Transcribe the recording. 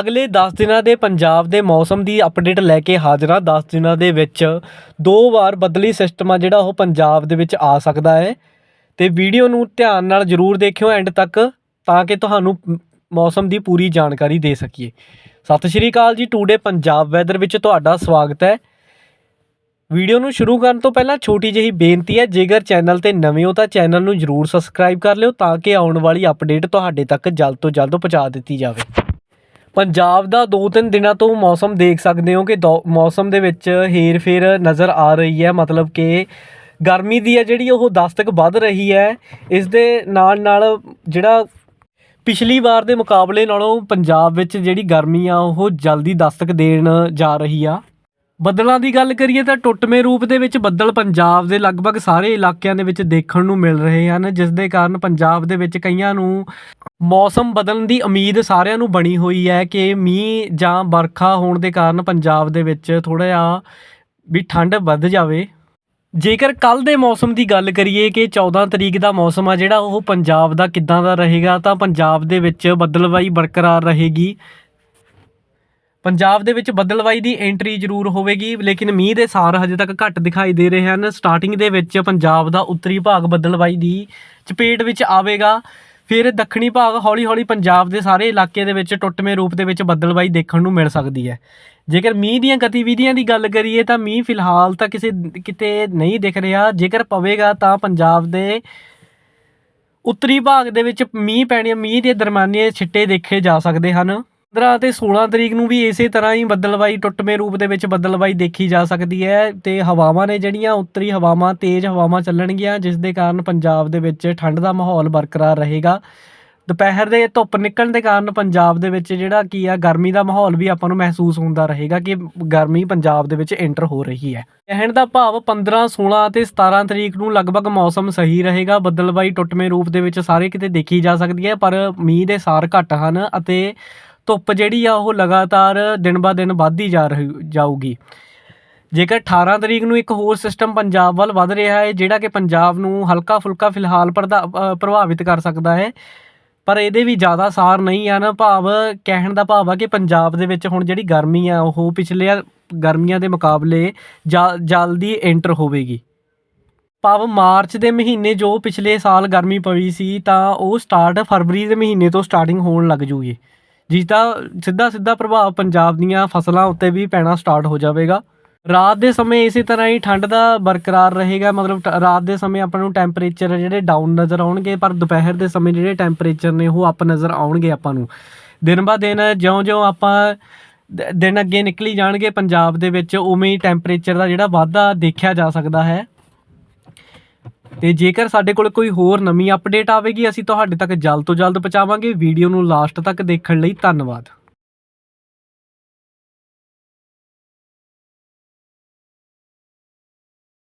ਅਗਲੇ 10 ਦਿਨਾਂ ਦੇ ਪੰਜਾਬ ਦੇ ਮੌਸਮ ਦੀ ਅਪਡੇਟ ਲੈ ਕੇ ਹਾਜ਼ਰ ਹਾਂ। 10 ਦਿਨਾਂ ਦੇ ਵਿੱਚ ਦੋ ਵਾਰ ਬਦਲੀ ਸਿਸਟਮ ਆ ਜਿਹੜਾ ਉਹ ਪੰਜਾਬ ਦੇ ਵਿੱਚ ਆ ਸਕਦਾ ਹੈ। ਤੇ ਵੀਡੀਓ ਨੂੰ ਧਿਆਨ ਨਾਲ ਜਰੂਰ ਦੇਖਿਓ ਐਂਡ ਤੱਕ ਤਾਂ ਕਿ ਤੁਹਾਨੂੰ ਮੌਸਮ ਦੀ ਪੂਰੀ ਜਾਣਕਾਰੀ ਦੇ ਸਕੀਏ। ਸਤਿ ਸ਼੍ਰੀ ਅਕਾਲ ਜੀ ਟੂਡੇ ਪੰਜਾਬ ਵੈਦਰ ਵਿੱਚ ਤੁਹਾਡਾ ਸਵਾਗਤ ਹੈ। ਵੀਡੀਓ ਨੂੰ ਸ਼ੁਰੂ ਕਰਨ ਤੋਂ ਪਹਿਲਾਂ ਛੋਟੀ ਜਿਹੀ ਬੇਨਤੀ ਹੈ, ਜੇਕਰ ਚੈਨਲ ਤੇ ਨਵੇਂ ਹੋ ਤਾਂ ਚੈਨਲ ਨੂੰ ਜਰੂਰ ਸਬਸਕ੍ਰਾਈਬ ਕਰ ਲਿਓ ਤਾਂ ਕਿ ਆਉਣ ਵਾਲੀ ਅਪਡੇਟ ਤੁਹਾਡੇ ਤੱਕ ਜਲਦ ਤੋਂ ਜਲਦ ਪਹੁੰਚਾ ਦਿੱਤੀ ਜਾਵੇ। ਪੰਜਾਬ ਦਾ 2-3 ਦਿਨਾਂ ਤੋਂ ਮੌਸਮ ਦੇਖ ਸਕਦੇ ਹੋ ਕਿ ਦੋ- ਮੌਸਮ ਦੇ ਵਿੱਚ ਹੇਰ-ਫੇਰ ਨਜ਼ਰ ਆ ਰਹੀ ਹੈ। ਮਤਲਬ ਕਿ ਗਰਮੀ ਦੀ ਹੈ ਜਿਹੜੀ, ਉਹ ਦਸਤਕ ਵੱਧ ਰਹੀ ਹੈ। ਇਸ ਦੇ ਨਾਲ ਨਾਲ ਜਿਹੜਾ ਪਿਛਲੀ ਵਾਰ ਦੇ ਮੁਕਾਬਲੇ ਨਾਲੋਂ ਪੰਜਾਬ ਵਿੱਚ ਜਿਹੜੀ ਗਰਮੀ ਆ, ਉਹ ਜਲਦੀ ਦਸਤਕ ਦੇਣ ਜਾ ਰਹੀ ਆ। ਬੱਦਲਾਂ ਦੀ ਗੱਲ ਕਰੀਏ ਤਾਂ ਟੁੱਟਵੇਂ ਰੂਪ ਦੇ ਵਿੱਚ ਬੱਦਲ ਪੰਜਾਬ ਦੇ ਲਗਭਗ ਸਾਰੇ ਇਲਾਕਿਆਂ ਦੇ ਵਿੱਚ ਦੇਖਣ ਨੂੰ ਮਿਲ ਰਹੇ ਹਨ, ਜਿਸ ਦੇ ਕਾਰਨ ਪੰਜਾਬ ਦੇ ਵਿੱਚ ਕਈਆਂ ਨੂੰ ਮੌਸਮ ਬਦਲਣ ਦੀ ਉਮੀਦ ਸਾਰਿਆਂ ਨੂੰ ਬਣੀ ਹੋਈ ਹੈ ਕਿ ਮੀਂਹ ਜਾਂ ਵਰਖਾ ਹੋਣ ਦੇ ਕਾਰਨ ਪੰਜਾਬ ਦੇ ਵਿੱਚ ਥੋੜਾ ਜਿਹਾ ਵੀ ਠੰਡ ਵੱਧ ਜਾਵੇ। ਜੇਕਰ ਕੱਲ ਦੇ ਮੌਸਮ ਦੀ ਗੱਲ ਕਰੀਏ ਕਿ 14 ਤਰੀਕ ਦਾ ਮੌਸਮ ਆ ਜਿਹੜਾ, ਉਹ ਪੰਜਾਬ ਦਾ ਕਿੱਦਾਂ ਦਾ ਰਹੇਗਾ, ਤਾਂ ਪੰਜਾਬ ਦੇ ਵਿੱਚ ਬੱਦਲਵਾਈ ਬਰਕਰਾਰ ਰਹੇਗੀ। ਪੰਜਾਬ ਦੇ ਵਿੱਚ ਬੱਦਲਵਾਈ ਦੀ ਐਂਟਰੀ ਜ਼ਰੂਰ ਹੋਵੇਗੀ, ਲੇਕਿਨ ਮੀਂਹ ਦੇ ਸਾਰ ਹਜੇ ਤੱਕ ਘੱਟ ਦਿਖਾਈ ਦੇ ਰਹੇ ਹਨ। ਸਟਾਰਟਿੰਗ ਦੇ ਵਿੱਚ ਪੰਜਾਬ ਦਾ ਉੱਤਰੀ ਭਾਗ ਬੱਦਲਵਾਈ ਦੀ ਚਪੇਟ ਵਿੱਚ ਆਵੇਗਾ। ਫਿਰ ਦੱਖਣੀ ਭਾਗ ਹੌਲੀ-ਹੌਲੀ ਪੰਜਾਬ ਦੇ ਸਾਰੇ ਇਲਾਕੇ ਦੇ ਵਿੱਚ ਟੁੱਟਵੇਂ ਰੂਪ ਦੇ ਵਿੱਚ ਬੱਦਲਵਾਈ ਦੇਖਣ ਨੂੰ ਮਿਲ ਸਕਦੀ ਹੈ। ਜੇਕਰ ਮੀਂਹ ਦੀਆਂ ਗਤੀਵਿਧੀਆਂ ਦੀ ਗੱਲ ਕਰੀਏ ਤਾਂ ਮੀਂਹ ਫਿਲਹਾਲ ਤਾਂ ਕਿਸੇ ਕਿਤੇ ਨਹੀਂ ਦਿਖ ਰਿਹਾ। ਜੇਕਰ ਪਵੇਗਾ ਤਾਂ ਪੰਜਾਬ ਦੇ ਉੱਤਰੀ ਭਾਗ ਦੇ ਵਿੱਚ ਮੀਂਹ ਪੈਣੇ ਮੀਂਹ ਦੇ ਦਰਮਿਆਨੇ ਛਿੱਟੇ ਦੇਖੇ ਜਾ ਸਕਦੇ ਹਨ। 15 ਤੇ 16 ਤਰੀਕ ਨੂੰ ਵੀ ਇਸੇ ਤਰ੍ਹਾਂ ਹੀ ਬੱਦਲਵਾਈ, ਟੁੱਟਵੇਂ ਰੂਪ ਦੇ ਵਿੱਚ ਬੱਦਲਵਾਈ ਦੇਖੀ ਜਾ ਸਕਦੀ ਹੈ ਤੇ ਹਵਾਵਾਂ ਨੇ ਜਿਹੜੀਆਂ ਉੱਤਰੀ ਹਵਾਵਾਂ, ਤੇਜ਼ ਹਵਾਵਾਂ ਚੱਲਣਗੀਆਂ, ਜਿਸ ਦੇ ਕਾਰਨ ਪੰਜਾਬ ਦੇ ਵਿੱਚ ਠੰਡ ਦਾ ਮਾਹੌਲ ਬਰਕਰਾਰ ਰਹੇਗਾ। ਦੁਪਹਿਰ ਦੇ ਧੁੱਪ ਨਿਕਲਣ ਦੇ ਕਾਰਨ ਪੰਜਾਬ ਦੇ ਵਿੱਚ ਜਿਹੜਾ ਕੀ ਆ, ਗਰਮੀ ਦਾ ਮਾਹੌਲ ਵੀ ਆਪਾਂ ਨੂੰ ਮਹਿਸੂਸ ਹੁੰਦਾ ਰਹੇਗਾ ਕਿ ਗਰਮੀ ਪੰਜਾਬ ਦੇ ਵਿੱਚ ਐਂਟਰ ਹੋ ਰਹੀ ਹੈ। ਕਹਿਣ ਦਾ ਭਾਵ 15 16 ਤੇ 17 ਤਰੀਕ ਨੂੰ ਲਗਭਗ ਮੌਸਮ ਸਹੀ ਰਹੇਗਾ ਬੱਦਲਬਾਈ ਟੁੱਟਵੇਂ ਰੂਪ ਦੇ ਵਿੱਚ ਸਾਰੇ ਕਿਤੇ ਦੇਖੀ ਜਾ ਸਕਦੀ ਹੈ, ਪਰ ਮੀਂਹ ਦੇ ਸਾਰ ਘੱਟ ਹਨ ਅਤੇ ਧੁੱਪ ਜਿਹੜੀ ਆ ਉਹ ਲਗਾਤਾਰ ਦਿਨ ਬਾ ਦਿਨ ਵੱਧਦੀ ਜਾ ਰਹੀ, ਜਾਊਗੀ। ਜੇਕਰ 18 ਤਰੀਕ ਨੂੰ ਇੱਕ ਹੋਰ ਸਿਸਟਮ ਪੰਜਾਬ ਵੱਲ ਵੱਧ ਰਿਹਾ ਹੈ, ਜਿਹੜਾ ਕਿ ਪੰਜਾਬ ਨੂੰ ਹਲਕਾ ਫੁਲਕਾ ਫਿਲਹਾਲ ਪ੍ਰਦਾ- ਪ੍ਰਭਾਵਿਤ ਕਰ ਸਕਦਾ ਹੈ, ਪਰ ਇਹਦੇ ਵੀ ਜ਼ਿਆਦਾ ਸਾਰ ਨਹੀਂ ਹਨ। ਭਾਵ ਕਹਿਣ ਦਾ ਭਾਵ ਆ ਕਿ ਪੰਜਾਬ ਦੇ ਵਿੱਚ ਹੁਣ ਜਿਹੜੀ ਗਰਮੀ ਆ, ਉਹ ਪਿਛਲੇ ਗਰਮੀਆਂ ਦੇ ਮੁਕਾਬਲੇ ਜਾ- ਜਲਦੀ ਐਂਟਰ ਹੋਵੇਗੀ। ਭਾਵ ਮਾਰਚ ਦੇ ਮਹੀਨੇ ਜੋ ਪਿਛਲੇ ਸਾਲ ਗਰਮੀ ਪਈ ਸੀ, ਤਾਂ ਉਹ ਸਟਾਰਟ ਫਰਵਰੀ ਦੇ ਮਹੀਨੇ ਤੋਂ ਸਟਾਰਟਿੰਗ ਹੋਣ ਲੱਗ ਜੂਗੀ। ਜਿਸ ਦਾ ਸਿੱਧਾ ਸਿੱਧਾ ਪ੍ਰਭਾਵ ਪੰਜਾਬ ਦੀਆਂ ਫਸਲਾਂ ਉੱਤੇ ਵੀ ਪੈਣਾ ਸਟਾਰਟ ਹੋ ਜਾਵੇਗਾ। ਰਾਤ ਦੇ ਸਮੇਂ ਇਸੇ ਤਰ੍ਹਾਂ ਹੀ ਠੰਡ ਦਾ ਬਰਕਰਾਰ ਰਹੇਗਾ, ਮਤਲਬ ਟ- ਰਾਤ ਦੇ ਸਮੇਂ ਆਪਾਂ ਨੂੰ ਟੈਂਪਰੇਚਰ ਜਿਹੜੇ ਡਾਊਨ ਨਜ਼ਰ ਆਉਣਗੇ, ਪਰ ਦੁਪਹਿਰ ਦੇ ਸਮੇਂ ਜਿਹੜੇ ਟੈਂਪਰੇਚਰ ਨੇ ਉਹ ਅਪ ਨਜ਼ਰ ਆਉਣਗੇ ਆਪਾਂ ਨੂੰ। ਦਿਨ ਬਾ ਦਿਨ ਜਿਉਂ-ਜਿਉਂ ਆਪਾਂ ਦਿਨ ਅੱਗੇ ਨਿਕਲੀ ਜਾਣਗੇ, ਪੰਜਾਬ ਦੇ ਵਿੱਚ ਉਵੇਂ ਹੀ ਟੈਂਪਰੇਚਰ ਦਾ ਜਿਹੜਾ ਵਾਧਾ ਦੇਖਿਆ ਜਾ ਸਕਦਾ ਹੈ। ਤੇ ਜੇਕਰ ਸਾਡੇ ਕੋਲ ਕੋਈ ਹੋਰ ਨਵੀਂ ਅਪਡੇਟ ਆਵੇਗੀ, ਅਸੀਂ ਤੁਹਾਡੇ ਤੱਕ ਜਲਦ ਤੋਂ ਜਲਦ ਪਹੁੰਚਾਵਾਂਗੇ। ਵੀਡੀਓ ਨੂੰ ਲਾਸਟ ਤੱਕ ਦੇਖਣ ਲਈ ਧੰਨਵਾਦ।